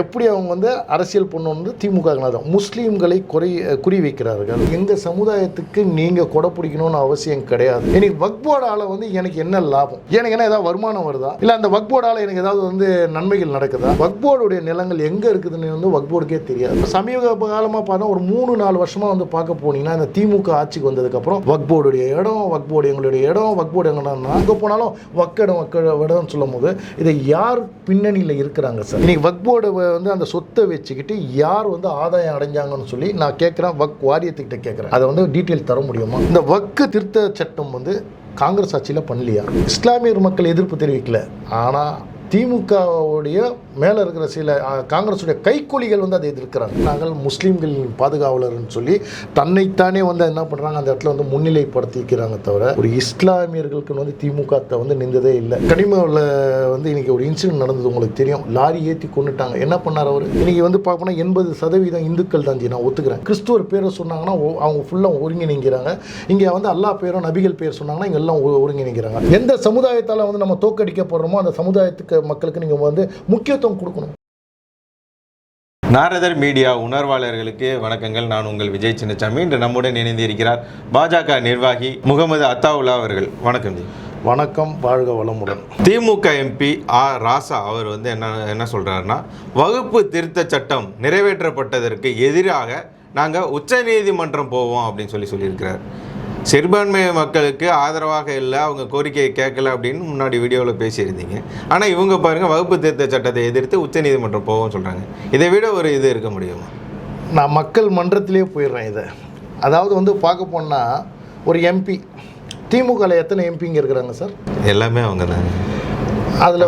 எப்படி அவங்க வந்து அரசியல் பண்ணணும் வந்து திமுக தான் முஸ்லீம்களை குறை குறி வைக்கிறார்கள். எங்கள் சமுதாயத்துக்கு நீங்கள் கொடை பிடிக்கணும்னு அவசியம் கிடையாது. எனக்கு வக்போர்டால் வந்து எனக்கு என்ன லாபம்? எனக்கு என்ன ஏதாவது வருமானம் வருதா? இல்லை அந்த வக்போர்டால எனக்கு ஏதாவது வந்து நன்மைகள் நடக்குதா? வக்போர்டுடைய நிலங்கள் எங்கே இருக்குதுன்னு வந்து வக்போர்டுக்கே தெரியாது. சமீப காலமாக பார்த்தா ஒரு மூணு நாலு வருஷமாக வந்து பார்க்க போனீங்கன்னா இந்த திமுக ஆட்சிக்கு வந்ததுக்கப்புறம் வக்போர்டுடைய இடம் வக்போர்டு எங்களுடைய இடம் வக்போர்டு எங்கன்னா அங்கே போனாலும் வக்கடம் வக்க இடம்னு சொல்லும் போது இதை யார் பின்னணியில் இருக்கிறாங்க சார்? இன்னைக்கு வக்போர்டு வந்து அந்த சொத்தை வச்சுக்கிட்டு யார் வந்து ஆதாயம் அடைஞ்சாங்கன்னு சொல்லி நான் கேட்குறேன். வக் வாரியத்துக்கிட்ட கேட்குறேன். அதை வந்து டீட்டெயில் தர முடியுமா? இந்த வக்கு திருத்த சட்டம் வந்து காங்கிரஸ் ஆட்சியில் பண்ணலையா? இஸ்லாமியர் மக்கள் எதிர்ப்பு தெரிவிக்கல. ஆனால் திமுகவுடைய மேலே இருக்கிற சில காங்கிரஸுடைய கைக்கூலிகள் வந்து அதை எதிர்க்கிறாங்க. நாங்கள் முஸ்லீம்களின் பாதுகாவலர்னு சொல்லி தன்னைத்தானே வந்து என்ன பண்ணுறாங்க அந்த இடத்துல வந்து முன்னிலைப்படுத்திக்கிறாங்க தவிர ஒரு இஸ்லாமியர்களுக்கு வந்து திமுக வந்து நின்றதே இல்லை. கனிமவில் வந்து இன்னைக்கு ஒரு இன்சிடென்ட் நடந்தது உங்களுக்கு தெரியும். லாரி ஏற்றி கொண்டுட்டாங்க என்ன பண்ணார் அவர்? இன்னைக்கு வந்து பார்ப்போம்னா எண்பது சதவீதம் இந்துக்கள் தான் நான் ஒத்துக்கிறேன். கிறிஸ்துவர் பேரை சொன்னாங்கன்னா ஒ- அவங்க ஃபுல்லாக ஒருங்கிணைங்கிறாங்க இங்கே வந்து அல்லாஹ் பேரும் நபிகள் பேர் சொன்னாங்கன்னா இங்கே எல்லாம் ஒருங்கிணைங்கிறாங்க எந்த சமுதாயத்தால் வந்து நம்ம தோக்கடிக்க போடுறோமோ அந்த சமுதாயத்துக்கு மக்களுக்கு நீங்கள் வந்து முக்கியத்துவம் கொடுக்கணும். நாரதர் மீடியா உணர்வாளர்களுக்கு வணக்கங்கள். நான் உங்கள் விஜய் சின்னசாமி இன்று நம்முடன் இணைந்து இருக்கிறார் பாஜக நிர்வாகி முகமது அத்தாவுல்லா அவர்கள். வணக்கம் ஜி. வணக்கம். வாழ்க வளமுடன். திமுக எம்பி ஆர் ராசா அவர் வந்து என்ன என்ன சொல்றாருன்னா வகுப்பு திருத்த சட்டம் நிறைவேற்றப்பட்டதற்கு எதிராக நாங்கள் உச்சநீதிமன்றம் போவோம் அப்படின்னு சொல்லி சொல்லியிருக்கிறார். சிறுபான்மை மக்களுக்கு ஆதரவாக இல்லை அவங்க கோரிக்கையை கேட்கல அப்படின்னு முன்னாடி வீடியோவில் பேசியிருந்தீங்க. ஆனால் இவங்க பாருங்க வகுப்பு திருத்த சட்டத்தை எதிர்த்து உச்சநீதிமன்றம் போவோம்னு சொல்கிறாங்க இதை விட ஒரு இது இருக்க முடியுமா? நான் மக்கள் மன்றத்திலே போயிடுறேன் இதை. அதாவது வந்து பார்க்க போனால் ஒரு எம்பி திமுகவில் எத்தனை எம்பிங்க இருக்கிறாங்க சார்? எல்லாமே அவங்க தான் அதில்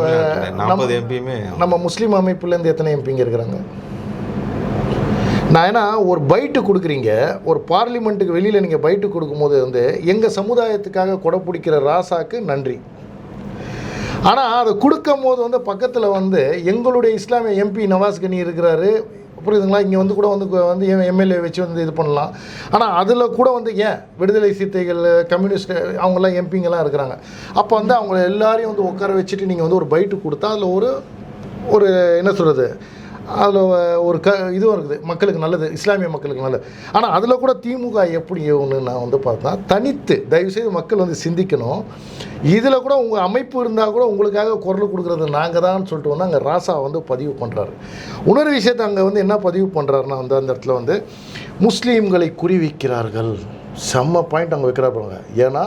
நாற்பது எம்பியுமே நம்ம முஸ்லீம் அமைப்புலேருந்து எத்தனை எம்பிங்க இருக்கிறாங்க? நான் ஏன்னா ஒரு பைட்டு கொடுக்குறீங்க ஒரு பார்லிமெண்ட்டுக்கு வெளியில் நீங்கள் பைட்டு கொடுக்கும்போது வந்து எங்கள் சமுதாயத்துக்காக கொடை பிடிக்கிற ராசாக்கு நன்றி. ஆனால் அதை கொடுக்கும் போது வந்து பக்கத்தில் வந்து எங்களுடைய இஸ்லாமிய எம்பி நவாஸ் கனி இருக்கிறாரு. புரியுதுங்களா? இங்கே வந்து கூட வந்து வந்து எம்எல்ஏ வச்சு வந்து இது பண்ணலாம். ஆனால் அதில் கூட வந்து ஏன்? விடுதலை சிறுத்தைகள் கம்யூனிஸ்ட் அவங்கெல்லாம் எம்பிங்கெல்லாம் இருக்கிறாங்க. அப்போ வந்து அவங்க எல்லாரையும் வந்து உட்கார வச்சுட்டு நீங்கள் வந்து ஒரு பைட்டு கொடுத்தா அதில் ஒரு ஒரு என்ன சொல்கிறது அதில் ஒரு க இதுவும் இருக்குது. மக்களுக்கு நல்லது இஸ்லாமிய மக்களுக்கு நல்லது. ஆனால் அதில் கூட திமுக எப்படி ஒன்று நான் வந்து பார்த்தா தனித்து தயவுசெய்து மக்கள் வந்து சிந்திக்கணும். இதில் கூட உங்கள் அமைப்பு இருந்தால் கூட உங்களுக்காக குரல் கொடுக்குறது நாங்கள் தான் சொல்லிட்டு வந்து அங்கே ராசா வந்து பதிவு பண்ணுறாரு இன்னொரு விஷயத்தை அங்கே வந்து என்ன பதிவு பண்ணுறாருன்னா வந்து அந்த இடத்துல வந்து முஸ்லீம்களை குறிவிக்கிறார்கள் செம்ம பாயிண்ட் அங்கே வைக்கிறா பாருங்க. ஏன்னா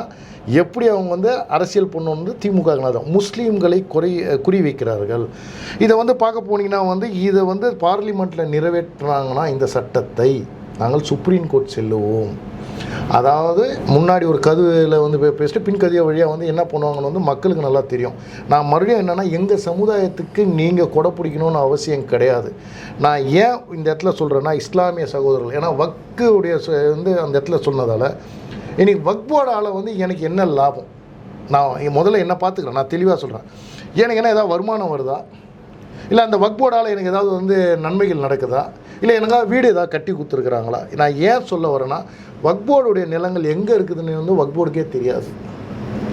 எப்படி அவங்க வந்து அரசியல் பண்ணணும் வந்து திமுக முஸ்லீம்களை குறை குறி வைக்கிறார்கள். இதை வந்து பார்க்க போனீங்கன்னா வந்து இதை வந்து பார்லிமெண்ட்டில் நிறைவேற்றினாங்கன்னா இந்த சட்டத்தை நாங்கள் சுப்ரீம் கோர்ட் செல்லுவோம். அதாவது முன்னாடி ஒரு கதுவில் வந்து பேசிட்டு பின் கதிய வழியாக வந்து என்ன பண்ணுவாங்கன்னு வந்து மக்களுக்கு நல்லா தெரியும். நான் மறுபடியும் என்னென்னா எங்கள் சமுதாயத்துக்கு நீங்கள் கொடை பிடிக்கணும்னு அவசியம் கிடையாது. நான் ஏன் இந்த இடத்துல சொல்கிறேன்னா இஸ்லாமிய சகோதரர்கள் ஏன்னா வக்குடைய வந்து அந்த இடத்துல சொன்னதால் இன்னைக்கு வக்போர்டால் வந்து எனக்கு என்ன லாபம்? நான் முதல்ல என்ன பார்த்துக்கிறேன் நான் தெளிவாக சொல்கிறேன் எனக்கு என்ன ஏதாவது வருமானம் வருதா? இல்லை அந்த வக்போர்டால் எனக்கு ஏதாவது வந்து நன்மைகள் நடக்குதா? இல்லை எனக்காக வீடு ஏதாவது கட்டி கொடுத்துருக்குறாங்களா? நான் ஏன் சொல்ல வரேன்னா வக்போர்டுடைய நிலங்கள் எங்கே இருக்குதுன்னு வந்து வக்போர்டுக்கே தெரியாது.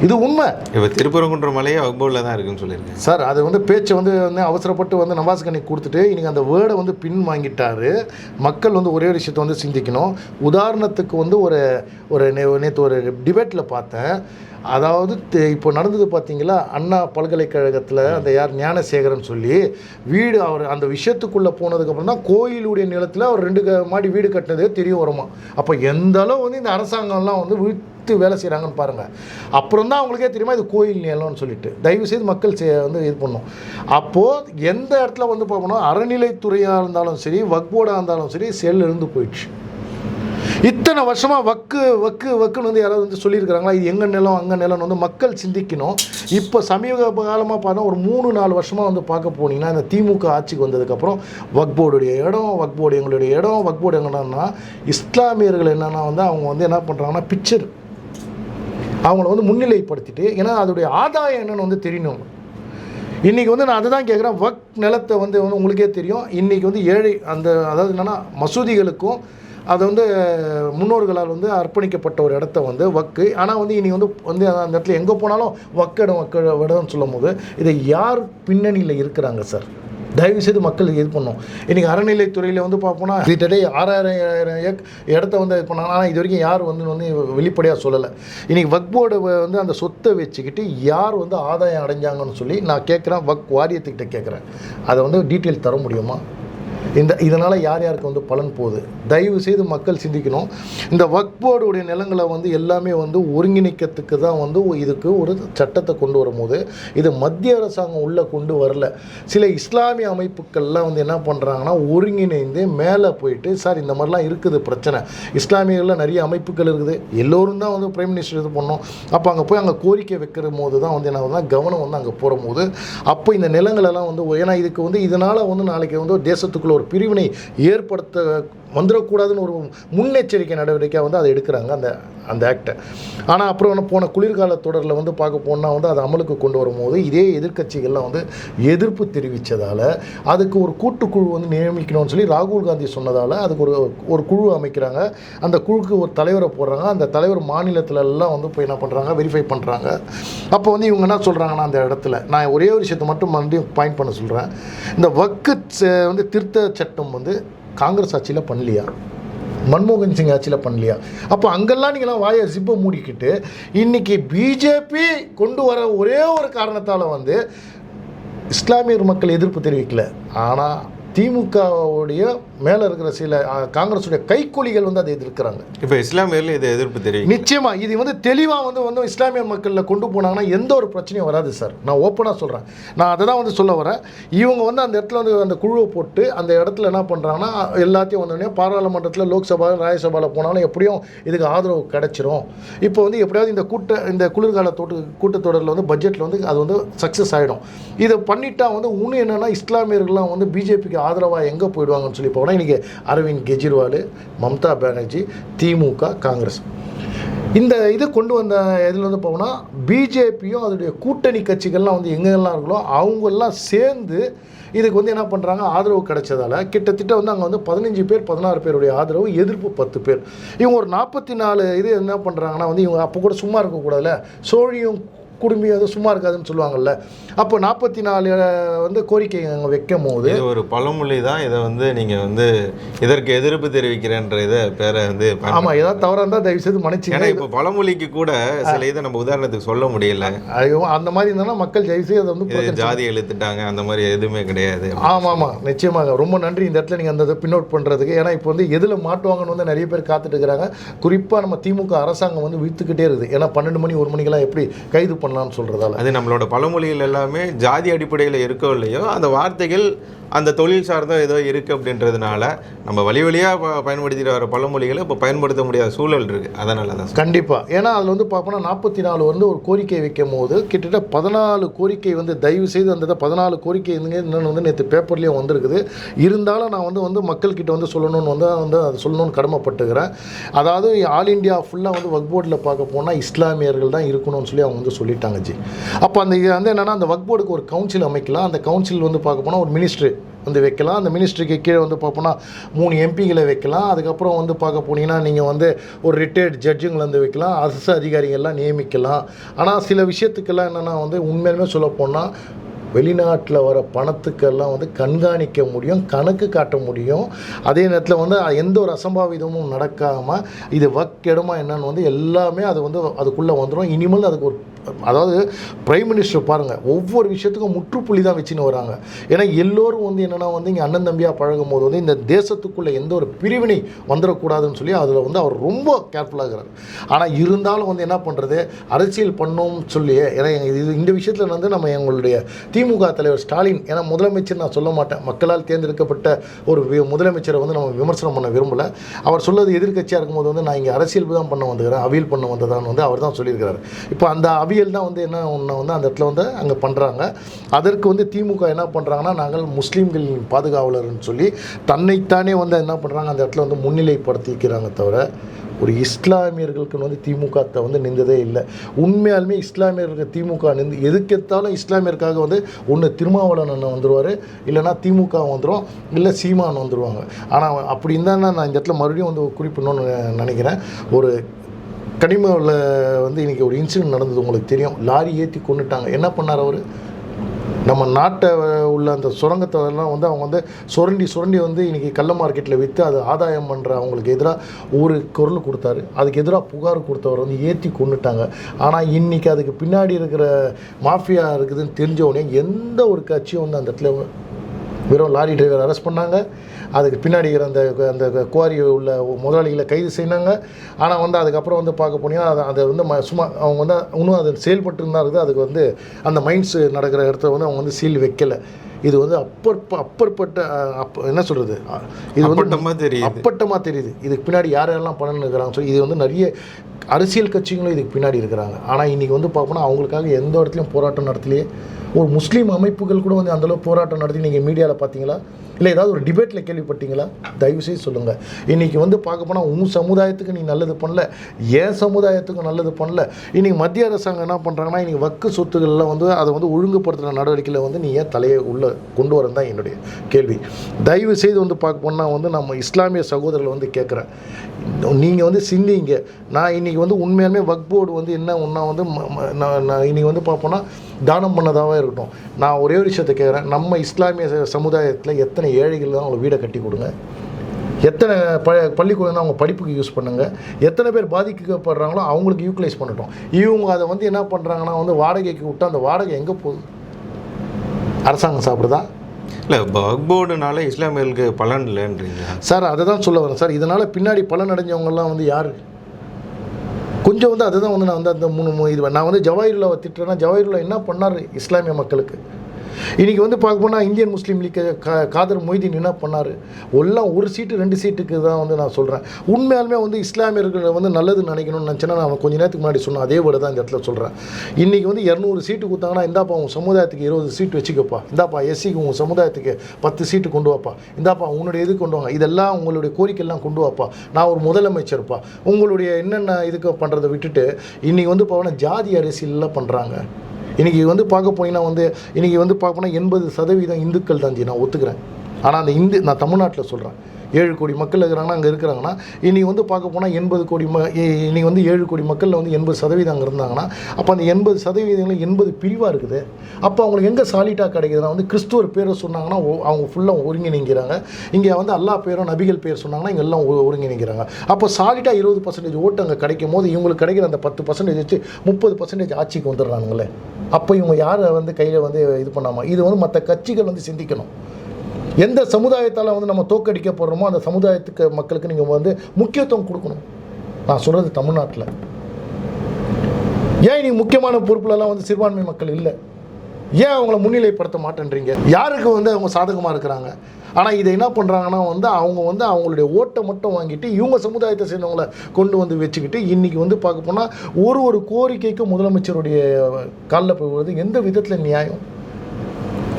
இது உண்மை. இப்போ திருப்பரங்குன்ற மலையே வக்போர்டில் தான் இருக்குன்னு சொல்லியிருக்கேன் சார் அது வந்து பேச்சை வந்து வந்து அவசரப்பட்டு வந்து நவாஸ் கனி கொடுத்துட்டு இன்றைக்கி அந்த வேர்டை வந்து பின் வாங்கிட்டாரு. மக்கள் வந்து ஒரே விஷயத்தை வந்து சிந்திக்கணும். உதாரணத்துக்கு வந்து ஒரு ஒரு நேற்று ஒரு டிபேட்டில் பார்த்தேன். அதாவது இப்போ நடந்தது பார்த்தீங்களா? அண்ணா பல்கலைக்கழகத்தில் அந்த யார்? ஞானசேகரன் சொல்லி வீடு அவர் அந்த விஷயத்துக்குள்ளே போனதுக்கப்புறம் தான் கோயிலுடைய நிலத்தில் அவர் ரெண்டு மாடி வீடு கட்டினதே தெரிய வருமா அப்போ எந்த அளவு வந்து இந்த அரசாங்கம்லாம் வந்து விட்டு வேலை செய்கிறாங்கன்னு பாருங்கள் அப்புறம் தான் அவங்களுக்கே தெரியுமா? இது கோயில் நிலம்னு சொல்லிட்டு. தயவு செய்து மக்கள் செ- வந்து இது பண்ணும் அப்போது எந்த இடத்துல வந்து பார்க்கணும்? அறநிலைத்துறையாக இருந்தாலும் சரி வக்போர்டாக இருந்தாலும் சரி செல் இருந்து போயிடுச்சு. இத்தனை வருஷமாக வக்கு வக்கு வக்குன்னு வந்து யாராவது வந்து சொல்லியிருக்கிறாங்களா? இது எங்கள் நிலம் அங்கே நிலம்னு வந்து மக்கள் சிந்திக்கணும். இப்போ சமீப காலமாக பார்த்தா ஒரு மூணு நாலு வருஷமாக வந்து பார்க்க போனீங்கன்னா இந்த திமுக ஆட்சிக்கு வந்ததுக்கப்புறம் வக்போர்டுடைய இடம் வக்போர்டு எங்களுடைய இடம் வக்போர்டு எங்கன்னா இஸ்லாமியர்கள் என்னென்னா வந்து அவங்க வந்து என்ன பண்ணுறாங்கன்னா பிக்சர் அவங்கள வந்து முன்னிலைப்படுத்திட்டு ஏன்னா அதோடைய ஆதாயம் என்னன்னு வந்து தெரியணும். இன்றைக்கி வந்து நான் அதுதான் கேட்குறேன் வக் நிலத்தை வந்து வந்து உங்களுக்கே தெரியும். இன்றைக்கி வந்து ஏழை அந்த அதாவது என்னென்னா மசூதிகளுக்கும் அது வந்து முன்னோர்களால் வந்து அர்ப்பணிக்கப்பட்ட ஒரு இடத்த வந்து வக்கு. ஆனால் வந்து இனி வந்து வந்து அந்த இடத்துல எங்கே போனாலும் வக்கிடம் வக்க இடம்னு சொல்லும் போது இதை யார் பின்னணியில் இருக்கிறாங்க சார்? தயவுசெய்து மக்களுக்கு மக்கள் இது பண்ணும் இன்றைக்கி அறநிலைத்துறையில் வந்து பார்ப்போம்னா கிட்டத்தட்ட ஆறாயிரம் ஏழாயிரம் ஏக் இடத்த வந்து இது பண்ணாங்க. ஆனால் இது வரைக்கும் யார் வந்து வந்து வெளிப்படையாக சொல்லலை. இன்றைக்கி வக் போர்டு வந்து அந்த சொத்தை வச்சுக்கிட்டு யார் வந்து ஆதாயம் அடைஞ்சாங்கன்னு சொல்லி நான் கேட்குறேன். வக் வாரியத்துக்கிட்ட கேட்குறேன். அதை வந்து டீட்டெயில் தர முடியுமா? இந்த இதனால் யார் யாருக்கு வந்து பலன் போகுது? தயவு செய்து மக்கள் சிந்திக்கணும். இந்த வக்ஃப் போர்டுடைய நிலங்களை வந்து எல்லாமே வந்து ஒருங்கிணைக்கிறதுக்கு தான் வந்து இதுக்கு ஒரு சட்டத்தை கொண்டு வரும்போது இது மத்திய அரசாங்கம் உள்ளே கொண்டு வரல. சில இஸ்லாமிய அமைப்புகள்லாம் வந்து என்ன பண்ணுறாங்கன்னா ஒருங்கிணைந்து மேலே போயிட்டு சார் இந்த மாதிரிலாம் இருக்குது பிரச்சனை. இஸ்லாமியர்களில் நிறைய அமைப்புகள் இருக்குது. எல்லோரும் தான் வந்து பிரைம் மினிஸ்டர் இது பண்ணோம் அப்போ அங்கே போய் அங்கே கோரிக்கை வைக்கிற போது தான் வந்து என்ன ஆகுதுன்னா கவனம் வந்து அங்கே போகிற போது அப்போ இந்த நிலங்களெல்லாம் வந்து ஏன்னா இதுக்கு வந்து இதனால் வந்து நாளைக்கு வந்து தேசத்துக்குள்ளே தேசத்துக்குள்ள ஒரு பிரிவினை ஏற்படுத்த வந்துடக்கூடாதுன்னு ஒரு முன்னெச்சரிக்கை நடவடிக்கையாக வந்து அதை எடுக்கிறாங்க அந்த அந்த ஆக்டை ஆனால் அப்புறம் வந்து போன குளிர்கால தொடரில் வந்து பார்க்க போனால் வந்து அதை அமலுக்கு கொண்டு வரும்போது இதே எதிர்க்கட்சிகள்லாம் வந்து எதிர்ப்பு தெரிவித்ததால் அதுக்கு ஒரு கூட்டுக்குழு வந்து நியமிக்கணும்னு சொல்லி ராகுல் காந்தி சொன்னதால் அதுக்கு ஒரு ஒரு குழு அமைக்கிறாங்க. அந்த குழுக்கு ஒரு தலைவரை போடுறாங்க. அந்த தலைவர் மாநிலத்தில் எல்லாம் வந்து போய் என்ன பண்ணுறாங்க வெரிஃபை பண்ணுறாங்க அப்போ வந்து இவங்க என்ன சொல்கிறாங்கன்னா அந்த இடத்துல நான் ஒரே ஒரு விஷயத்தை மட்டும் மறுபடியும் பாயிண்ட் பண்ண சொல்கிறேன் இந்த வக்கு வந்து திருத்த சட்டம் வந்து காங்கிரஸ் ஆட்சியில் பண்ணலையா? மன்மோகன் சிங் ஆட்சியில் பண்ணலையா? அப்போ அங்கெல்லாம் நீங்களாம் வாயை ஜிப்பை மூடிக்கிட்டு இன்றைக்கி பிஜேபி கொண்டு வர ஒரே ஒரு காரணத்தால் வந்து இஸ்லாமியர் மக்கள் எதிர்ப்பு தெரிவிக்கல. ஆனால் திமுகவுடைய மேலே இருக்கிற சில காங்கிரஸுடைய கைக்கூலிகள் வந்து அதை எதிர்க்கிறாங்க. இப்போ இஸ்லாமியர்ல இதை எதிர்ப்பு தெரிவிக்கும் நிச்சயமா இது வந்து தெளிவாக வந்து வந்து இஸ்லாமிய மக்களில் கொண்டு போனாங்கன்னா எந்த ஒரு பிரச்சனையும் வராது சார். நான் ஓப்பனாக சொல்கிறேன் நான் அதை தான் வந்து சொல்ல வரேன். இவங்க வந்து அந்த இடத்துல வந்து அந்த குழுவை போட்டு அந்த இடத்துல என்ன பண்ணுறாங்கன்னா எல்லாத்தையும் வந்தோடனே பாராளுமன்றத்தில் லோக்சபா ராஜ்யசபாவில் போனாலும் எப்படியும் இதுக்கு ஆதரவு கிடைச்சிரும். இப்போ வந்து எப்படியாவது இந்த கூட்ட இந்த குளிர்கால தோட்டு கூட்டத்தொடரில் வந்து பட்ஜெட்டில் வந்து அது வந்து சக்ஸஸ் ஆகிடும் இதை பண்ணிட்டா வந்து இன்னும் என்னென்னா இஸ்லாமியர்கள்லாம் வந்து பிஜேபிக்கு ஆதரவாக எங்கே போயிடுவாங்கன்னு சொல்லி போனால் இன்றைக்கி அரவிந்த் கெஜ்ரிவால் மம்தா பானர்ஜி திமுக காங்கிரஸ். இந்த இது கொண்டு வந்த இதில் வந்து போனா பிஜேபியும் அதோடைய கூட்டணி கட்சிகள்லாம் வந்து எங்கெல்லாம் இருக்கோ அவங்கெல்லாம் சேர்ந்து இதுக்கு வந்து என்ன பண்ணுறாங்க ஆதரவு கிடைச்சதால கிட்டத்தட்ட வந்து அங்கே வந்து பதினஞ்சு பேர் பதினாறு பேருடைய ஆதரவு எதிர்ப்பு பத்து பேர். இவங்க ஒரு நாற்பத்தி நாலு இது என்ன பண்ணுறாங்கன்னா வந்து இவங்க அப்போ கூட சும்மா இருக்கக்கூடாதுல்ல சோழியும் குடும்பி அது சும்மா இருக்காதுன்னு சொல்லுவாங்கல்ல. அப்போ நாற்பத்தி நாலு வந்து கோரிக்கை அங்கே வைக்கும் போது இது ஒரு பழமொழி தான். இதை வந்து நீங்க வந்து இதற்கு எதிர்ப்பு தெரிவிக்கிறேன்ற இதை பேரை வந்து ஆமாம் ஏதாவது தவறாக இருந்தால் தயவு செய்து மன்னிச்சுங்க. ஏன்னா இப்போ பழமொழிக்கு கூட சில இதை நம்ம உதாரணத்துக்கு சொல்ல முடியல. ஐயோ அந்த மாதிரி இருந்தாலும் மக்கள் தயவு செய்து அதை வந்து ஜாதி எழுத்துட்டாங்க அந்த மாதிரி எதுவுமே கிடையாது. ஆமாம் ஆமாம் நிச்சயமாக. ரொம்ப நன்றி. இந்த இடத்துல நீங்கள் அந்த இதை பின்னோட் பண்ணுறதுக்கு ஏன்னா இப்போ வந்து எதில் மாட்டுவாங்கன்னு வந்து நிறைய பேர் காத்துட்டு இருக்கிறாங்க. குறிப்பாக நம்ம திமுக அரசாங்கம் வந்து விழுத்துக்கிட்டே இருக்குது. ஏன்னா பன்னெண்டு மணி ஒரு மணிக்கெல்லாம் எப்படி கைது பண்ணலாம்னு சொல்கிறதால அது நம்மளோட பழமொழிகள் எல்லாமே ஜாதி அடிப்படையில் இருக்கோ இல்லையோ அந்த வார்த்தைகள் அந்த தொழில் சார்ந்த ஏதோ இருக்கு அப்படின்றதுனால நம்ம வழி வழியாக ப பயன்படுத்திட்டு வர பழமொழிகளை இப்போ பயன்படுத்த முடியாத சூழல் இருக்கு. அதனால தான் கண்டிப்பாக ஏன்னா அதில் வந்து பார்ப்போம்னா நாற்பத்தி நாலு வந்து ஒரு கோரிக்கை வைக்கும் போது கிட்டத்தட்ட பதினாலு கோரிக்கை வந்து தயவு செய்து அந்த பதினாலு கோரிக்கை இன்னொன்று வந்து நேற்று பேப்பர்லேயும் வந்திருக்குது. இருந்தாலும் நான் வந்து வந்து மக்கள்கிட்ட வந்து சொல்லணும்னு வந்து வந்து அது சொல்லணும்னு கடமைப்பட்டுக்கிறேன். அதாவது ஆல் இந்தியா ஃபுல்லாக வந்து வக் போர்டில் பார்க்க போனால் இஸ்லாமியர்கள் தான் இருக்கணும்னு சொல்லி அவங்க வந்து சொல்லிட்டாங்க ஜி அப்போ அந்த இது வந்து என்னென்னா அந்த வக் போர்டுக்கு ஒரு கவுன்சில் அமைக்கலாம். அந்த கவுன்சில் வந்து பார்க்க போனால் ஒரு மினிஸ்ட்ரி வந்து வைக்கலாம். அந்த மினிஸ்ட்ரிக்கு கீழே வந்து பார்ப்போம்னா மூணு எம்பிகளை வைக்கலாம். அதுக்கப்புறம் வந்து பார்க்க போனீங்கன்னா நீங்கள் வந்து ஒரு ரிட்டையர்ட் ஜட்ஜுங்களை வந்து வைக்கலாம். அரசு அதிகாரிகள்லாம் நியமிக்கலாம். ஆனால் சில விஷயத்துக்கெல்லாம் என்னென்னா வந்து உண்மையிலுமே சொல்ல போனால் வெளிநாட்டில் வர பணத்துக்கெல்லாம் வந்து கண்காணிக்க முடியும் கணக்கு காட்ட முடியும். அதே நேரத்தில் வந்து எந்த ஒரு அசம்பாவிதமும் நடக்காமல் இது வக் இடமா என்னன்னு வந்து எல்லாமே அது வந்து அதுக்குள்ளே வந்துடும் இனிமேல் அதுக்கு ஒரு அதாவது பிரைம் மினிஸ்டர் பாருங்கள் ஒவ்வொரு விஷயத்துக்கும் முற்றுப்புள்ளி தான் வச்சுன்னு வராங்க. ஏன்னா எல்லோரும் வந்து என்னென்னா வந்து இங்கே அண்ணன் தம்பியாக பழகும் போது வந்து இந்த தேசத்துக்குள்ளே எந்த ஒரு பிரிவினை வந்துடக்கூடாதுன்னு சொல்லி அதில் வந்து அவர் ரொம்ப கேர்ஃபுல்லாக இருக்கிறார் ஆனால் இருந்தாலும் வந்து என்ன பண்ணுறது அரசியல் பண்ணோம்னு சொல்லி ஏன்னா இது இந்த விஷயத்தில் வந்து நம்ம எங்களுடைய திமுக தலைவர் ஸ்டாலின் ஏன்னா முதலமைச்சர் நான் சொல்ல மாட்டேன். மக்களால் தேர்ந்தெடுக்கப்பட்ட ஒரு முதலமைச்சரை வந்து நம்ம விமர்சனம் பண்ண விரும்பலை. அவர் சொல்லது எதிர்க்கட்சியாக இருக்கும்போது வந்து நான் இங்கே அரசியல் தான் பண்ண வந்துக்கிறேன் அவியல் பண்ண வந்ததான்னு வந்து அவர் தான் சொல்லியிருக்கிறார். இப்போ அந்த அவியல் தான் வந்து என்ன ஒன்று வந்து அந்த இடத்துல வந்து அங்கே பண்ணுறாங்க அதற்கு வந்து திமுக என்ன பண்ணுறாங்கன்னா நாங்கள் முஸ்லீம்களின் பாதுகாவலர்னு சொல்லி தன்னைத்தானே வந்து என்ன பண்ணுறாங்க அந்த இடத்துல வந்து முன்னிலைப்படுத்திக்கிறாங்க தவிர ஒரு இஸ்லாமியர்களுக்குன்னு வந்து திமுக வந்து நின்றதே இல்லை. உண்மையாலுமே இஸ்லாமியர்களுக்கு திமுக நின்று எதுக்கெடுத்தாலும் இஸ்லாமியருக்காக வந்து ஒன்று திருமாவளவன் அண்ணன் வந்துடுவார் இல்லைன்னா திமுக வந்துடும் இல்லை சீமான் வந்துடுவாங்க ஆனால் அப்படி இருந்தால் நான் இந்த இடத்துல மறுபடியும் வந்து குறிப்பிடணும்னு நினைக்கிறேன். ஒரு கனிமாவில் வந்து இன்றைக்கி ஒரு இன்சிடென்ட் நடந்தது உங்களுக்கு தெரியும். லாரி ஏற்றி கொண்டுட்டாங்க. என்ன பண்ணார் அவர்? நம்ம நாட்டை உள்ள அந்த சுரங்கத்தை எல்லாம் வந்து அவங்க வந்து சுரண்டி சுரண்டி வந்து இன்றைக்கி கள்ள மார்க்கெட்டில் விற்று அது ஆதாயம் பண்ணுற அவங்களுக்கு எதிராக ஒரு குரல் கொடுத்தாரு. அதுக்கு எதிராக புகார் கொடுத்தவர் வந்து ஏற்றி கொண்டுட்டாங்க. ஆனால் இன்றைக்கி அதுக்கு பின்னாடி இருக்கிற மாஃபியா இருக்குதுன்னு தெரிஞ்ச உடனே எந்த ஒரு கட்சியும் வந்து அந்த இடத்துல வெறும் லாரி டிரைவர் அரெஸ்ட் பண்ணாங்க. அதுக்கு பின்னாடி இருக்கிற அந்த அந்த குவாரி உள்ள முதலாளிகளை கைது செய்யினாங்க ஆனால் வந்து அதுக்கப்புறம் வந்து பார்க்க போனீங்கன்னா அதை அதை வந்து ம- சும்மா அவங்க வந்து இன்னும் அது செயல்பட்டு தான் இருக்குது அதுக்கு வந்து அந்த மைண்ட்ஸ் நடக்கிற இடத்துல வந்து அவங்க வந்து சீல் வைக்கல. இது வந்து அப்பற்ப அப்பற்பட்ட அப்ப என்ன சொல்கிறது இது வந்து தெரியுது. அப்பட்டமாக தெரியுது. இதுக்கு பின்னாடி யார் யாரெல்லாம் பண்ணணும்னு இருக்கிறாங்க சொல்லி இது வந்து நிறைய அரசியல் கட்சிகளும் இதுக்கு பின்னாடி இருக்கிறாங்க. ஆனால் இன்றைக்கி வந்து பார்ப்போம்னா அவங்களுக்காக எந்த இடத்துலையும் போராட்டம் நடத்தலையே. ஒரு முஸ்லீம் அமைப்புகள் கூட வந்து அந்தளவு போராட்டம் நடத்தி நீங்கள் மீடியாவில் பார்த்தீங்களா இல்லை ஏதாவது ஒரு டிபேட்டில் கேள்விப்பட்டீங்களா? தயவுசெய்து சொல்லுங்கள் இன்றைக்கி வந்து பார்க்க போனால் உன் சமுதாயத்துக்கு நீ நல்லது பண்ணல என் சமுதாயத்துக்கும் நல்லது பண்ணல. இன்றைக்கி மத்திய அரசாங்கம் என்ன பண்ணுறாங்கன்னா இன்றைக்கி வக்கு சொத்துக்கள்லாம் வந்து அதை வந்து ஒழுங்குபடுத்துகிற நடவடிக்கையில் வந்து நீ ஏன் தலையை உள்ளே கொண்டு வரேன் தான் என்னுடைய கேள்வி. தயவு செய்து வந்து பார்க்க போனால் வந்து நம்ம இஸ்லாமிய சகோதரர்கள் வந்து கேட்குறேன் நீங்கள் வந்து சிந்திங்க. நான் இன்றைக்கி வந்து உண்மையாலுமே வக் போர்டு வந்து என்ன ஒன்றா வந்து நான் நான் இன்றைக்கி வந்து பார்ப்போன்னா தானம் பண்ணதாகவே இருக்கட்டும். நான் ஒரே ஒரு விஷயத்தை கேட்குறேன் நம்ம இஸ்லாமிய ச- சமுதாயத்தில் எத்தனை ஏழைகள் தான் அவங்களை வீடை கட்டி கொடுங்க. எத்தனை ப பள்ளிக்கூடம் அவங்க படிப்புக்கு யூஸ் பண்ணுங்க. எத்தனை பேர் பாதிக்கப்படுறாங்களோ அவங்களுக்கு யூட்டிலைஸ் பண்ணட்டும். இவங்க அதை வந்து என்ன பண்ணுறாங்கன்னா வந்து வாடகைக்கு விட்டு அந்த வாடகை எங்கே போகுது? அரசாங்கம் சாப்பிடுதா? இல்லை பக்போர்டுனால இஸ்லாமியர்களுக்கு பலன் இல்லைன்றீங்க. சார் அதை தான் சொல்ல வரேன். சார் இதனால் பின்னாடி பலன் அடைஞ்சவங்கெல்லாம் வந்து யார்? கொஞ்சம் வந்து அதுதான் வந்து நான் வந்து அந்த மூணு இது நான் வந்து ஜவாஹிருல்லாவை திட்டுறேன்னா ஜவாஹிருல்லா என்ன பண்ணார் இஸ்லாமிய மக்களுக்கு? இன்றைக்கி வந்து பார்க்க போனால் இந்தியன் முஸ்லீம் லீக் கா காதர் மொய்தீன் என்ன பண்ணார்? எல்லாம் ஒரு சீட்டு ரெண்டு சீட்டுக்கு தான் வந்து நான் சொல்கிறேன் உண்மையாலுமே வந்து இஸ்லாமியர்களை வந்து நல்லது நினைக்கணும்னு நினச்சேன்னா நான் கொஞ்ச நேரத்துக்கு முன்னாடி சொன்னேன் அதே வேர்டு தான் இந்த இடத்துல சொல்கிறேன் இன்றைக்கி வந்து இரநூறு சீட்டு கொடுத்தாங்கன்னா இந்தாப்பா உன் சமுதாயத்துக்கு இருபது சீட்டு வச்சுக்கப்பா. இந்தாப்பா எஸ்சிக்கு உங்கள் சமுதாயத்துக்கு பத்து சீட்டு கொண்டு வாப்பா. இந்தாப்பா உன்னுடைய இது கொண்டு வாங்க. இதெல்லாம் உங்களுடைய கோரிக்கையெல்லாம் கொண்டு வாப்பா. நான் ஒரு முதலமைச்சர்ப்பா. உங்களுடைய என்னென்ன இதுக்கு பண்ணுறதை விட்டுட்டு இன்றைக்கி வந்து பார்த்தோன்னா ஜாதி அரசியல்லாம் பண்ணுறாங்க இன்றைக்கி வந்து பார்க்க போனீங்கன்னா வந்து இன்றைக்கி வந்து பார்க்க போனால் எண்பது சதவீதம் இந்துக்கள் தான் ஜி நான் ஒத்துக்கிறேன். ஆனால் அந்த இந்து நான் தமிழ்நாட்டில் சொல்கிறேன் ஏழு கோடி மக்கள் இருக்கிறாங்கன்னா அங்கே இருக்கிறாங்கன்னா இன்றைக்கி வந்து பார்க்க போனால் எண்பது கோடி ம இன்றைக்கி வந்து ஏழு கோடி மக்களில் வந்து எண்பது சதவீதம் அங்கே இருந்தாங்கன்னா அப்போ அந்த எண்பது சதவீதங்களும் எண்பது பிரிவாக இருக்குது. அப்போ அவங்களுக்கு எங்கே சாலிட்டாக கிடைக்குதுன்னா வந்து கிறிஸ்துவர் பேரை சொன்னாங்கன்னா ஒ- அவங்க ஃபுல்லாக ஒருங்கிணைங்கிறாங்க இங்கே வந்து அல்லாஹ் பேரும் நபிகள் பேர் சொன்னாங்கன்னா இங்கே எல்லாம் ஒருங்கிணைங்கிறாங்க ஒருங்கிணைக்கிறாங்க அப்போ சாலிட்டாக இருபது பர்சன்டேஜ் ஓட்டு அங்கே கிடைக்கும் போது இவங்களுக்கு கிடைக்கிற அந்த பத்து பர்சன்டேஜ் வச்சு முப்பது பர்சன்டேஜ் ஆட்சிக்கு வந்துடுறாங்களே அப்போ இவங்க யாரை வந்து கையில் வந்து இது பண்ணாமல் இது வந்து மற்ற கட்சிகள் வந்து சிந்திக்கணும். எந்த சமுதாயத்தால் வந்து நம்ம தோக்கடிக்க போகிறோமோ அந்த சமுதாயத்துக்கு மக்களுக்கு நீங்கள் வந்து முக்கியத்துவம் கொடுக்கணும். நான் சொல்கிறது தமிழ்நாட்டில். ஏன் நீங்கள் முக்கியமான பொறுப்புலலாம் வந்து சிறுபான்மை மக்கள் இல்லை? ஏன் அவங்கள முன்னிலைப்படுத்த மாட்டேன்றீங்க? யாருக்கு வந்து அவங்க சாதகமாக இருக்கிறாங்க? ஆனால் இதை என்ன பண்ணுறாங்கன்னா வந்து அவங்க வந்து அவங்களுடைய ஓட்டை மட்டும் வாங்கிட்டு இவங்க சமுதாயத்தை சேர்ந்தவங்களை கொண்டு வந்து வச்சுக்கிட்டு இன்றைக்கி வந்து பார்க்க போனால் ஒரு ஒரு கோரிக்கைக்கும் முதலமைச்சருடைய காலில் போய் எந்த விதத்தில் நியாயம்?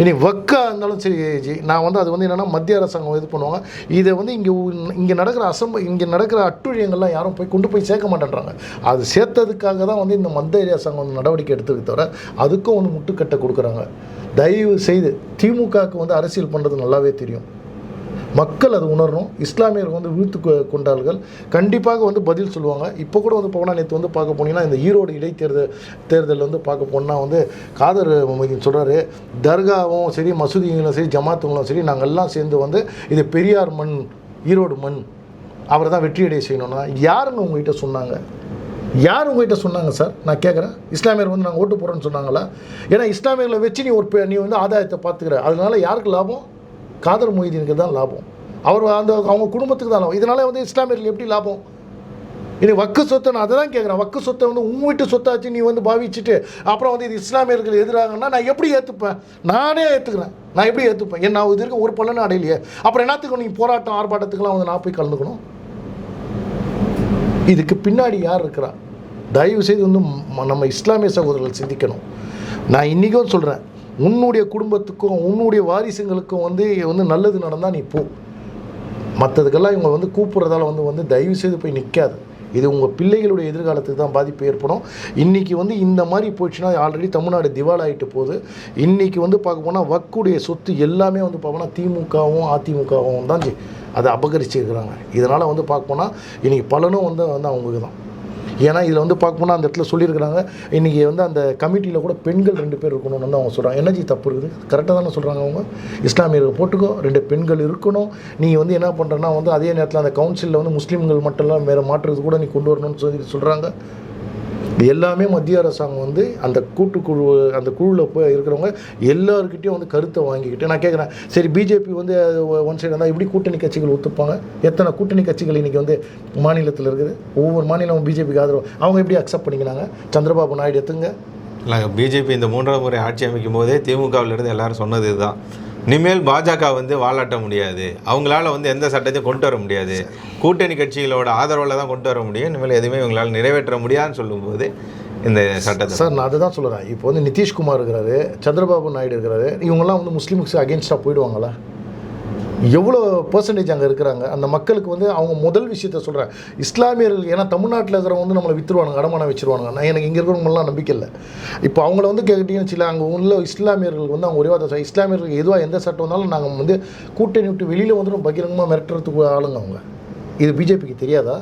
இனி வக்கா இருந்தாலும் சரி ஜி நான் வந்து அது வந்து என்னென்னா மத்திய அரசாங்கம் இது பண்ணுவாங்க. இதை வந்து இங்கே இங்கே நடக்கிற அசம்ப இங்கே நடக்கிற அட்டுழியங்கள்லாம் யாரும் போய் கொண்டு போய் சேர்க்க மாட்டேன்றாங்க. அது சேர்த்ததுக்காக தான் வந்து இந்த மத்திய அரசாங்கம் வந்து நடவடிக்கை எடுத்துக்க தவிர அதுக்கும் வந்து முட்டுக்கட்டை கொடுக்குறாங்க. தயவு செய்து திமுகவுக்கு வந்து அரசியல் பண்ணுறது நல்லாவே தெரியும். மக்கள் அது உணரணும். இஸ்லாமியர்கள் வந்து விழுத்து கொண்டார்கள். கண்டிப்பாக வந்து பதில் சொல்லுவாங்க. இப்போ கூட வந்து போனால் நேற்று வந்து பார்க்க போனீங்கன்னா இந்த ஈரோடு இடைத்தேர்தல் தேர்தலில் வந்து பார்க்க போனால் வந்து காதர் மொய்தீன் சொல்கிறாரு தர்காவும் சரி மசூதிகளும் சரி ஜமாத்துங்களும் சரி நாங்கள் எல்லாம் சேர்ந்து வந்து இது பெரியார் மண் ஈரோடு மண் அவரை தான் வெற்றியடைய செய்யணும்னா யாருன்னு உங்ககிட்ட சொன்னாங்க? யார் உங்ககிட்ட சொன்னாங்க சார்? நான் கேட்குறேன் இஸ்லாமியர் வந்து நாங்கள் ஓட்டு போகிறோன்னு சொன்னாங்களா? ஏன்னா இஸ்லாமியர்களை வச்சு நீ ஒரு பெ- நீ வந்து ஆதாயத்தை பார்த்துக்கிற. அதனால யாருக்கு லாபம்? காதர் மொய்தீனுக்கு தான் லாபம். அவர் அந்த அவங்க குடும்பத்துக்கு தான் லாபம். இதனால வந்து இஸ்லாமியர்கள் எப்படி லாபம்? இனி வக்கு சொத்தை நான் அதை தான் கேட்குறேன். வக்கு சொத்தை வந்து உன் வீட்டு சொத்தாச்சு நீ வந்து பாவிச்சுட்டு அப்புறம் வந்து இது இஸ்லாமியர்கள் எதிராகன்னா நான் எப்படி ஏற்றுப்பேன் நானே ஏற்றுக்கிறேன் நான் எப்படி ஏற்றுப்பேன் என்ன நான் இது இருக்க ஒரு பலனும் அடையிலையே. அப்புறம் என்னத்துக்கு நீ போராட்டம் ஆர்ப்பாட்டத்துக்கெல்லாம் வந்து நான் போய் கலந்துக்கணும்? இதுக்கு பின்னாடி யார் இருக்கிறா? தயவு செய்து வந்து ம- நம்ம இஸ்லாமிய சகோதரர்கள் சிந்திக்கணும். நான் இன்றைக்கும் சொல்கிறேன் உன்னுடைய குடும்பத்துக்கும் உன்னுடைய வாரிசுங்களுக்கும் வந்து வந்து நல்லது நடந்தால் நீ போ. மற்றதுக்கெல்லாம் இவங்க வந்து கூப்பிட்றதால வந்து வந்து தயவு செய்து போய் நிற்காது இது உங்கள் பிள்ளைகளுடைய எதிர்காலத்துக்கு தான் பாதிப்பு ஏற்படும். இன்றைக்கி வந்து இந்த மாதிரி போச்சுன்னா ஆல்ரெடி தமிழ்நாடு திவால் ஆகிட்டு போகுது. இன்றைக்கி வந்து பார்க்க போனால் வக்குடைய சொத்து எல்லாமே வந்து பார்க்கணும்னா திமுகவும் அதிமுகவும் தான் அதை அபகரிச்சிருக்கிறாங்க. இதனால் வந்து பார்க்க போனால் இன்றைக்கி பலனும் வந்து வந்து அவங்களுக்கு தான் ஏன்னா இதில் வந்து பார்க்க போனால் அந்த இடத்துல சொல்லியிருக்கிறாங்க. இன்றைக்கி வந்து அந்த கமிட்டியில் கூட பெண்கள் ரெண்டு பேர் இருக்கணும்னு வந்து அவங்க சொல்கிறாங்க. எனர்ஜி தப்பு இருக்குது. கரெக்டாக தானே சொல்கிறாங்க அவங்க. இஸ்லாமியர்கள் போட்டுக்கோ. ரெண்டு பெண்கள் இருக்கணும். நீ வந்து என்ன பண்ணுறேன்னா வந்து அதே நேரத்தில் அந்த கவுன்சிலில் வந்து முஸ்லீம்கள் மட்டும்லாம் வேறு மாற்றுறது கூட நீ கொண்டு வரணும்னு சொல்லி சொல்கிறாங்க. இது எல்லாமே மத்திய அரசாங்கம் வந்து அந்த கூட்டுக்குழு அந்த குழுவில் போய் இருக்கிறவங்க எல்லாருக்கிட்டையும் வந்து கருத்தை வாங்கிக்கிட்டு நான் கேட்குறேன் சரி பிஜேபி வந்து ஒன் சைடு இருந்தால் எப்படி கூட்டணி கட்சிகள் ஒத்துப்பாங்க? எத்தனை கூட்டணி கட்சிகள் இன்றைக்கி வந்து மாநிலத்தில் இருக்குது? ஒவ்வொரு மாநிலமும் பிஜேபிக்கு ஆதரவு. அவங்க எப்படி அக்செப்ட் பண்ணிக்கிறாங்க சந்திரபாபு நாயுடு எத்துங்க. இல்லை பிஜேபி இந்த மூன்றாம் முறை ஆட்சி அமைக்கும் போதே திமுகவிலிருந்து எல்லாரும் சொன்னது இதுதான். இனிமேல் பாஜக வந்து வாலாட்ட முடியாது. அவங்களால வந்து எந்த சட்டத்தையும் கொண்டு வர முடியாது. கூட்டணி கட்சிகளோட ஆதரவில் தான் கொண்டு வர முடியும். இனிமேல் எதுவுமே இவங்களால் நிறைவேற்ற முடியாதுன்னு சொல்லும்போது இந்த சட்டத்தை சார் நான் அதுதான் சொல்கிறேன் இப்போ வந்து நிதிஷ்குமார் இருக்கிறாரு சந்திரபாபு நாயுடு இருக்கிறாரு இவங்கெல்லாம் வந்து முஸ்லீமுக்கு அகேன்ஸ்டாக போயிடுவாங்களா? எவ்வளோ பர்சன்டேஜ் அங்கே இருக்கிறாங்க? அந்த மக்களுக்கு வந்து அவங்க முதல் விஷயத்த சொல்கிறேன் இஸ்லாமியர்கள் ஏன்னா தமிழ்நாட்டில் இருக்கிறவங்க வந்து நம்மளை வித்துருவானுங்க அடமானம் வச்சுருவானுங்க. நான் எனக்கு இங்கே இருக்கிறவங்கலாம் நம்பிக்கை இல்லை. இப்போ அவங்கள வந்து கேட்டிங்கன்னு வச்சுல அங்கே உள்ள இஸ்லாமியர்களுக்கு வந்து அவங்க ஒரே வார்த்தை இஸ்லாமியர்களுக்கு எதுவாக எந்த சட்டம் வந்தாலும் நாங்கள் வந்து கூட்டணி விட்டு வெளியில் வந்துடும் பகிரங்கமாக மிரட்டுறதுக்கு ஆளுங்க அவங்க. இது பிஜேபிக்கு தெரியாதா?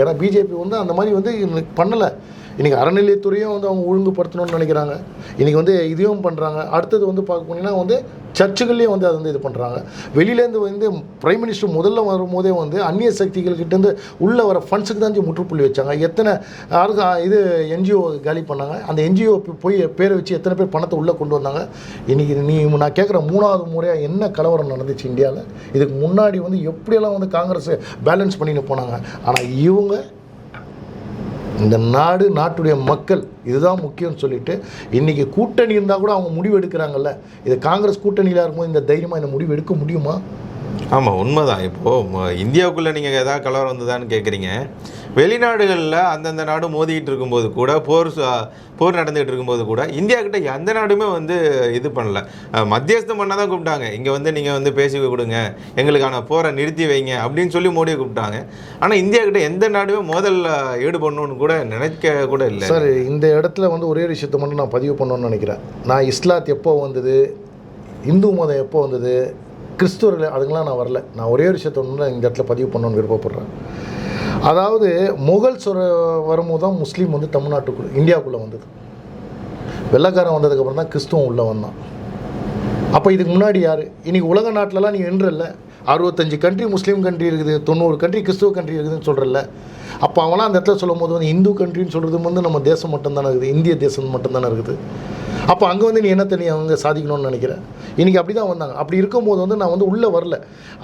ஏன்னா பிஜேபி வந்து அந்த மாதிரி வந்து பண்ணலை. இன்றைக்கி அறநிலையத்துறையும் வந்து அவங்க ஒழுங்குபடுத்தணும்னு நினைக்கிறாங்க. இன்றைக்கி வந்து இதையும் பண்ணுறாங்க அடுத்தது வந்து பார்க்க போனீங்கன்னா வந்து சர்ச்சுகள்லேயும் வந்து அதை வந்து இது பண்ணுறாங்க வெளியிலேருந்து வந்து பிரைம் மினிஸ்டர் முதல்ல வரும்போதே வந்து அந்நிய சக்திகள்கிட்டேருந்து உள்ளே வர ஃபண்ட்ஸுக்கு தான் முற்றுப்புள்ளி வச்சாங்க. எத்தனை யாருக்கு இது என்ஜிஓ காலி பண்ணாங்க. அந்த என்ஜிஓ போய் பேரை வச்சு எத்தனை பேர் பணத்தை உள்ளே கொண்டு வந்தாங்க. இன்றைக்கி நீ நான் கேட்குற மூணாவது முறையாக என்ன கலவரம் நடந்துச்சு இந்தியாவில் இதுக்கு முன்னாடி வந்து எப்படியெல்லாம் வந்து காங்கிரஸ் பேலன்ஸ் பண்ணிட்டு போனாங்க. ஆனால் இவங்க இந்த நாடு நாட்டுடைய மக்கள் இதுதான் முக்கியம்னு சொல்லிட்டு இன்றைக்கி கூட்டணி இருந்தால் கூட அவங்க முடிவு எடுக்கிறாங்கல்ல. இது காங்கிரஸ் கூட்டணியில் இருக்கும்போது இந்த தைரியமாக இந்த முடிவு எடுக்க முடியுமா? ஆமாம் உண்மைதான். இப்போது இந்தியாவுக்குள்ளே நீங்கள் எதாவது கலவரம் வந்ததான்னு கேட்குறீங்க வெளிநாடுகளில் அந்தந்த நாடு மோதிக்கிட்டு இருக்கும்போது கூட போர் சு- போர் நடந்துகிட்டு இருக்கும்போது கூட இந்தியாக்கிட்ட எந்த நாடுமே வந்து இது பண்ணல. மத்தியஸ்தம் பண்ண தான் கூப்பிட்டாங்க. இங்கே வந்து நீங்கள் வந்து பேசி கொடுங்க. எங்களுக்கான போரை நிறுத்தி வைங்க அப்படின்னு சொல்லி மோடியை கூப்பிட்டாங்க. ஆனால் இந்தியாக்கிட்ட எந்த நாடுமே மோதலில் ஈடுபடணும்னு கூட நினைக்க கூட இல்லை. சார் இந்த இடத்துல வந்து ஒரே விஷயத்தை மட்டும் நான் பதிவு பண்ணணும்னு நினைக்கிறேன். நான் இஸ்லாத் எப்போ வந்தது? இந்து மதம் எப்போ வந்தது? கிறிஸ்துவர்கள் அதுக்கெல்லாம் நான் வரல. நான் ஒரே ஒரு விஷயத்த ஒன்று இந்த இடத்துல பதிவு பண்ணணும்னு விருப்பப்படுறேன். அதாவது முகல் சொர வரும்போது தான் முஸ்லீம் வந்து தமிழ்நாட்டுக்குள்ளே இந்தியாவுக்குள்ளே வந்தது. வெள்ளைக்காரன் வந்ததுக்கப்புறம் தான் கிறிஸ்துவம் உள்ளே வந்தான். அப்போ இதுக்கு முன்னாடி யார்? இன்றைக்கி உலக நாட்டிலலாம் நீ வென்றல்ல அறுபத்தஞ்சு கண்ட்ரி முஸ்லீம் கண்ட்ரி இருக்குது தொண்ணூறு கண்ட்ரி கிறிஸ்துவ கண்ட்ரி இருக்குதுன்னு சொல்கிறல்ல அப்போ அவங்களாம் அந்த இடத்துல சொல்லும் போது வந்து இந்து கண்ட்ரின்னு சொல்கிறது வந்து நம்ம தேசம் மட்டும்தானே இருக்குது. இந்திய தேசம் மட்டும்தானே இருக்குது. அப்போ அங்கே வந்து நீ என்னத்தை நீ அவங்க சாதிக்கணும்னு நினைக்கிறேன் இன்றைக்கி அப்படி தான் வந்தாங்க. அப்படி இருக்கும்போது வந்து நான் வந்து உள்ளே வரல.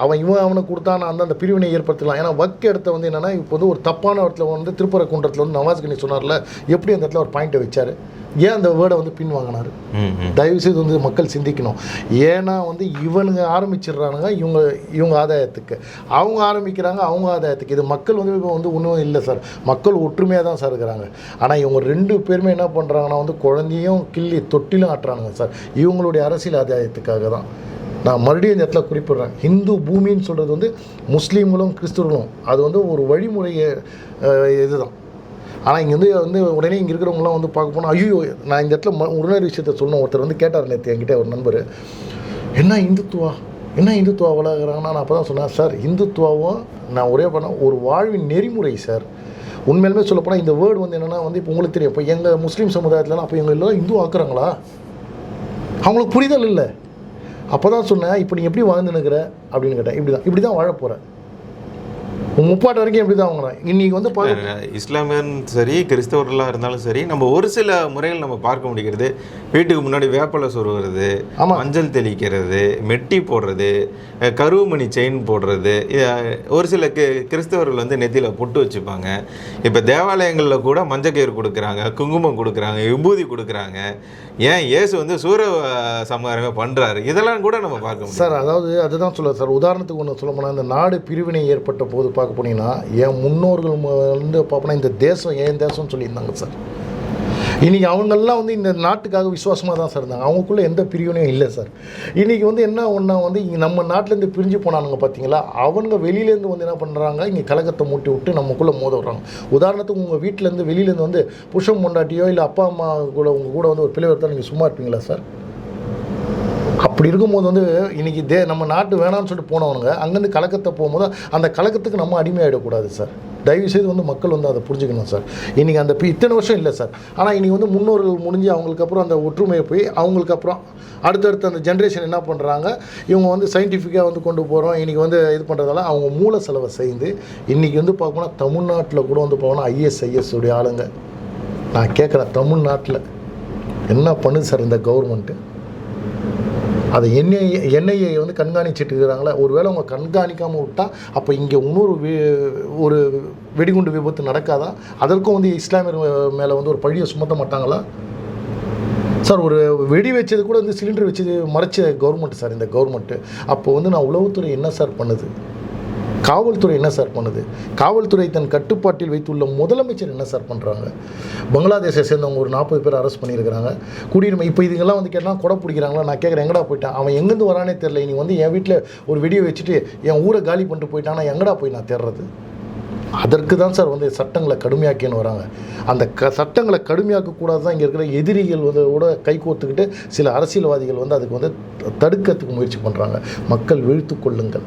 அவன் இவன் அவனுக்கு கொடுத்தா நான் வந்து அந்த பிரிவினை ஏற்படுத்தலாம். ஏன்னா வக்கு இடத்த வந்து என்னென்னா இப்போ வந்து ஒரு தப்பான இடத்துல வந்து திருப்பரங்குன்றத்தில் வந்து நவாஸ் கனி சொன்னார்ல எப்படி அந்த இடத்துல ஒரு பாயிண்ட்டை வச்சார்? ஏன் அந்த வேர்டை வந்து பின் வாங்கினார் ம் ம் தயவுசெய்து வந்து மக்கள் சிந்திக்கணும். ஏன்னா வந்து இவனுங்க ஆரம்பிச்சிடுறானுங்க இவங்க இவங்க ஆதாயத்துக்கு. அவங்க ஆரம்பிக்கிறாங்க அவங்க ஆதாயத்துக்கு. இது மக்கள் வந்து இப்போ வந்து ஒன்றும் இல்லை சார். மக்கள் ஒற்றுமையாக தான் சார் இருக்கிறாங்க. ஆனால் இவங்க ரெண்டு பேருமே என்ன பண்ணுறாங்கன்னா வந்து குழந்தையும் கிள்ளி தொட்டிலும் ஆட்டுறானுங்க சார். இவங்களுடைய அரசியல் ஆதாயத்துக்காக தான். நான் மறுபடியும் இந்த இடத்துல குறிப்பிட்றேன். ஹிந்து பூமின்னு சொல்கிறது வந்து முஸ்லீம்களும் கிறிஸ்துவர்களும். அது வந்து ஒரு வழிமுறையை இதுதான். ஆனால் இங்கே வந்து வந்து உடனே இங்கே இருக்கிறவங்களாம் வந்து பார்க்க போனால் ஐயோ நான் இந்த இடத்துல ம- உடனே விஷயத்த சொல்லணும். ஒருத்தர் வந்து கேட்டார் நேற்று என்கிட்ட ஒரு நண்பர். என்ன இந்துத்துவா என்ன இந்துத்துவா வளர்க்குறாங்கன்னா? நான் அப்போ தான் சொன்னேன் சார் இந்துத்துவாவும் நான் ஒரே பண்ண ஒரு வாழ்வின் நெறிமுறை சார் உண்மையிலுமே சொல்லப்போனால் இந்த வேர்டு வந்து என்னென்னா வந்து இப்போ உங்களுக்கு தெரியும் இப்போ எங்கள் முஸ்லீம் சமுதாயத்துலலாம் அப்போ எங்கள் எல்லாம் இந்து ஆக்குறாங்களா? அவங்களுக்கு புரிதல் இல்லை. அப்போ தான் சொன்னேன் இப்போ நீ எப்படி வாழ்ந்துனுக்கிற அப்படின்னு கேட்டேன். இப்படி தான் இப்படி தான் வாழ போகிறேன் முப்பாட்டு வரைக்கும் எப்படி தான் வாங்குறேன். இன்னைக்கு வந்து இஸ்லாமியன் சரி கிறிஸ்தவர்களாக இருந்தாலும் சரி நம்ம ஒரு சில முறைகள் நம்ம பார்க்க முடிகிறது. வீட்டுக்கு முன்னாடி வேப்பலை சொருகிறது. மஞ்சள் தெளிக்கிறது மெட்டி போடுறது கருவுமணி செயின் போடுறது ஒரு சில கிறிஸ்தவர்கள் வந்து நெத்தியில் பொட்டு வச்சுப்பாங்க. இப்போ தேவாலயங்களில் கூட மஞ்சக்கயிறு கொடுக்குறாங்க குங்குமம் கொடுக்குறாங்க விபூதி கொடுக்குறாங்க. ஏன்? இயேசு வந்து சூர அஹ், சம்ஹாரமே பண்ணுறாரு இதெல்லாம் கூட நம்ம பார்க்க முடியும். சார் அதாவது அதுதான் சொல்ல சார் உதாரணத்துக்கு ஒன்று சொல்ல போனால் இந்த நாடு பிரிவினை ஏற்பட்ட போது பார்க்க போனீங்கன்னா என் முன்னோர்கள் வந்து பார்ப்போன்னா இந்த தேசம் என் தேசம்னு சொல்லியிருந்தாங்க சார். இன்றைக்கி அவங்கெல்லாம் வந்து இந்த நாட்டுக்காக விசுவாசமாக தான் சார் இருந்தாங்க. அவங்களுக்குள்ளே எந்த பிரிவினையும் இல்லை சார். இன்றைக்கி வந்து என்ன ஒன்றா வந்து இங்கே நம்ம நாட்டிலேருந்து பிரிஞ்சு போனானுங்க பார்த்தீங்களா அவங்க வெளியிலேருந்து வந்து என்ன பண்ணுறாங்க இங்கே கலகத்தை மூட்டி விட்டு நமக்குள்ளே மோத விடுறாங்க. உதாரணத்துக்கு உங்கள் வீட்டிலேருந்து வெளியிலேருந்து வந்து புருஷன் பொண்டாட்டியோ இல்லை அப்பா அம்மா கூட உங்கள் கூட வந்து ஒரு பிள்ளை தான் நீங்கள் சும்மா இருப்பீங்களா சார்? அப்படி இருக்கும்போது வந்து இன்னைக்கு தே நம்ம நாட்டு வேணாம்னு சொல்லிட்டு போனவனுங்க அங்கேருந்து கலக்கத்தை போகும்போது அந்த கலக்கத்துக்கு நம்ம அடிமையாகிடக்கூடாது சார். தயவு செய்து வந்து மக்கள் வந்து அதை புரிஞ்சுக்கணும் சார். இன்றைக்கி அந்த இத்தனை வருஷம் இல்லை சார். ஆனால் இன்றைக்கி வந்து முன்னோர்கள் முடிஞ்சு அவங்களுக்கு அப்புறம் அந்த ஒற்றுமையை போய் அவங்களுக்கு அப்புறம் அடுத்தடுத்த அந்த ஜென்ரேஷன் என்ன பண்ணுறாங்க இவங்க வந்து சயின்டிஃபிக்காக வந்து கொண்டு போகிறோம் இன்றைக்கி வந்து இது பண்ணுறதால அவங்க மூல செலவை செய்து இன்றைக்கி வந்து பார்க்கணும்னா தமிழ்நாட்டில் கூட வந்து போகணும் ஐஎஸ்ஐஎஸ் உடைய ஆளுங்க. நான் கேட்குறேன் தமிழ்நாட்டில் என்ன பண்ணுது சார் இந்த கவர்மெண்ட்டு அதை என்ஐ என்ஐஏ வந்து கண்காணிச்சிட்டு இருக்கிறாங்களே ஒருவேளை அவங்க கண்காணிக்காமல் விட்டால் அப்போ இங்கே இன்னொரு வி- ஒரு வெடிகுண்டு விபத்து நடக்காதா? அதற்கும் வந்து இஸ்லாமியர் மேலே வந்து ஒரு பழியை சுமத்த மாட்டாங்களா? சார் ஒரு வெடி வச்சது கூட வந்து சிலிண்டர் வச்சது மறைச்ச கவர்மெண்ட் சார் இந்த கவர்மெண்ட்டு அப்போ வந்து நான் உளவுத்துறை என்ன சார் பண்ணுது? காவல்துறை என்ன சார் பண்ணுது? காவல்துறை தன் கட்டுப்பாட்டில் வைத்துள்ள முதலமைச்சர் என்ன சார் பண்ணுறாங்க பங்களாதேஷை சேர்ந்தவங்க ஒரு நாற்பது பேர் அரெஸ்ட் பண்ணியிருக்கிறாங்க. குடியுரிமை இப்போ இதுங்கெல்லாம் வந்து கேட்டால் கொடை பிடிக்கிறாங்களா? நான் கேட்குறேன் எங்கடா போயிட்டான்? அவன் எங்கேருந்து வரானே தெரில நீ வந்து என் வீட்டில் ஒரு வெடியை வச்சுட்டு என் ஊரை காலி பண்ணிட்டு போயிட்டானா? எங்கடா போய் நான் தேடுறது? அதற்கு தான் சார் வந்து சட்டங்களை கடுமையாக்கின்னு வராங்க. அந்த க சட்டங்களை கடுமையாக்கக்கூடாது தான் இங்கே இருக்கிற எதிரிகள் வந்து கூட கைகோர்த்துக்கிட்டு சில அரசியல்வாதிகள் வந்து அதுக்கு வந்து தடுக்கிறதுக்கு முயற்சி பண்ணுறாங்க மக்கள் விழித்து கொள்ளுங்கள்.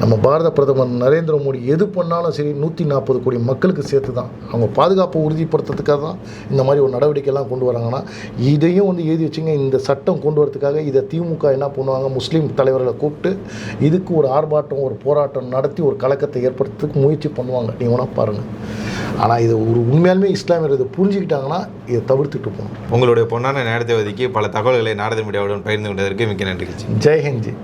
நம்ம பாரத பிரதமர் நரேந்திர மோடி எது பண்ணாலும் சரி நூற்றி நாற்பது கோடி மக்களுக்கு சேர்த்து தான் அவங்க பாதுகாப்பை உறுதிப்படுத்துறதுக்காக தான் இந்த மாதிரி ஒரு நடவடிக்கைலாம் கொண்டு வராங்கன்னா இதையும் வந்து எழுதி வச்சுங்க. இந்த சட்டம் கொண்டு வரதுக்காக இதை திமுக என்ன பண்ணுவாங்க? முஸ்லீம் தலைவர்களை கூப்பிட்டு இதுக்கு ஒரு ஆர்ப்பாட்டம் ஒரு போராட்டம் நடத்தி ஒரு கலக்கத்தை ஏற்படுத்துறதுக்கு முயற்சி பண்ணுவாங்க. நீங்கள் வேணா பாருங்கள் ஆனால் இது ஒரு உண்மையாலுமே இஸ்லாமியர் இதை புரிஞ்சுக்கிட்டாங்கன்னா இதை தவிர்த்துட்டு போகணும். உங்களுடைய பொன்னான நேரத்தை ஒதுக்கி பல தகவல்களை நாரத மீடியாவுடன் பகிர்ந்து கொண்டதற்கு மிக்க நன்றி. ஜெய்ஹிந்த் ஜி.